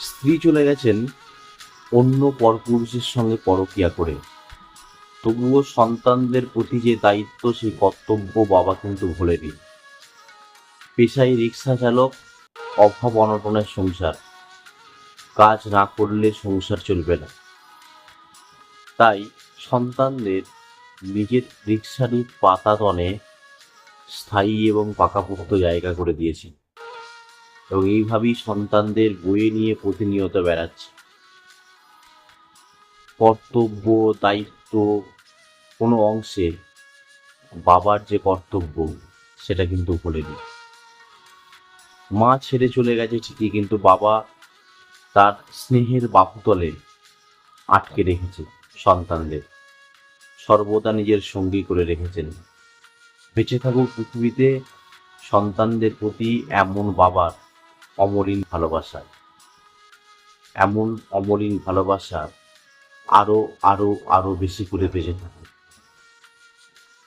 স্ত্রী চলে গেছেন অন্য পরপুরুষের সঙ্গে পরকিয়া করে। তবুও সন্তানদের প্রতি যে দায়িত্ব, সেই কর্তব্য বাবা কিন্তু ভোলেনি। পেশায় রিক্সা চালক, অভাব অনটনের সংসার। কাজ না করলে সংসার চলবে না। তাই সন্তানদের নিজের রিক্সারই পাতাতনে স্থায়ী এবং পাকাপোক্ত জায়গা করে দিয়েছি। এবং এইভাবেই সন্তানদের বয়ে নিয়ে প্রতিনিয়ত বেড়াচ্ছে। কর্তব্য, দায়িত্ব কোনো অংশে বাবার যে কর্তব্য, সেটা কিন্তু ভুলেনি মা ছেড়ে চলে গেছে ঠিকই, কিন্তু বাবা তার স্নেহের বাহুতলে আটকে রেখেছে সন্তানদের। সর্বদা নিজের সঙ্গী করে রেখেছেন। বেঁচে থাকুক পৃথিবীতে সন্তানদের প্রতি এমন বাবার অমলিন ভালোবাসায় এমন অমরিন ভালোবাসা আরও আরও আরও বেশি করে বেজে থাকুক